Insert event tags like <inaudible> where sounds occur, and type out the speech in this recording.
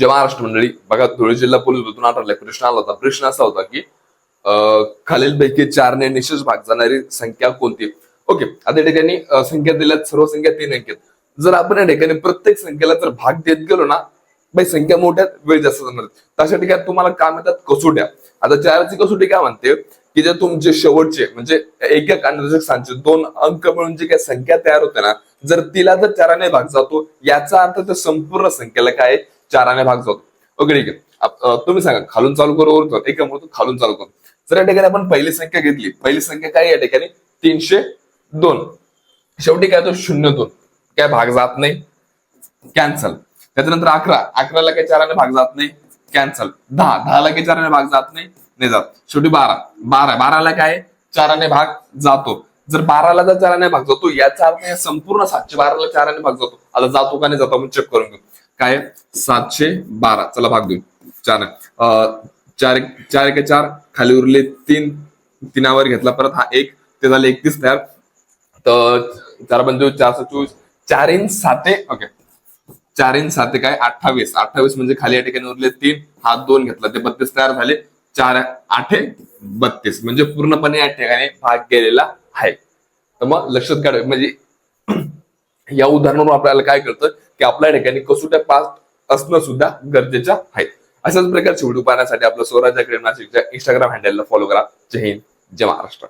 जे महाराष्ट्र मंडळी बघा धुळे जिल्हा पोलीस भरतून आठवलाय प्रश्न आला होता. प्रश्न असा होता की खालीलपैकी चारने निशेष भाग जाणारी संख्या कोणती? ओके आता या ठिकाणी संख्या दिल्यात सर्व संख्या तीन अंक जर आपण या ठिकाणी प्रत्येक संख्येला जर भाग देत गेलो ना बाई संख्या मोठ्यात वेळ जास्त जाणार तशा ठिकाणी तुम्हाला काम येतात कसोट्या आता चारची कसोटी काय म्हणते? की जे तुमचे शेवटचे म्हणजे एक एक आणि सांगचे दोन अंक मिळून जी काही संख्या तयार होते ना जर तिला जर चाराने भाग जातो याचा अर्थ त्या संपूर्ण संख्येला काय आहे? चाराने भाग जातो ओके ठीक आहे. तुम्ही सांगा खालून चालू करू वरून चालू? एका खालून चालू करू. जर या ठिकाणी आपण पहिली संख्या घेतली पहिली संख्या काय या ठिकाणी? तीनशे दोन. शेवटी काय तो शून्य दोन. काय भाग जात नाही? कॅन्सल त्याच्यानंतर अकरा. अकराला काही चाराने भाग जात नाही? कॅन्सल दहा. दहाला काही चाराने भाग जात नाही? नाही जात. शेवटी बारा. बारा. बाराला काय? चाराने भाग जातो. जर बाराला जर चाराने भाग जातो याचा अर्थ संपूर्ण सातशे बाराला चाराने भाग जातो. आता जातो का नाही जातो? आपण चेक करून घेऊ. काय? सातशे बारा. चला भाग देऊ चार. अं, चार चार एक चार. खाली उरले तीन. तीनावर घेतला परत हा एक. ते झाले एकतीस तयार. तर चार पंचवीस चारशे चोवीस. चार इन साते. ओके. चार इन साते काय? अठ्ठावीस. अठ्ठावीस म्हणजे खाली या ठिकाणी उरले तीन. हात दोन घेतला. ते बत्तीस तयार झाले. चार आठे बत्तीस. म्हणजे पूर्णपणे या ठिकाणी भाग गेलेला आहे. तर मग लक्षात काढ. म्हणजे <clears throat> या उदाहरणावरून आपल्याला काय कळतं? की आपल्या ठिकाणी कसोट्या पास असणं सुद्धा गरजेचं आहे. अशाच प्रकारचे व्हिडिओ पाहण्यासाठी आपलं स्वराज्य क्रीडा नाशिकच्या इंस्टाग्राम हँडलला फॉलो करा. जय हिंद जय महाराष्ट्र.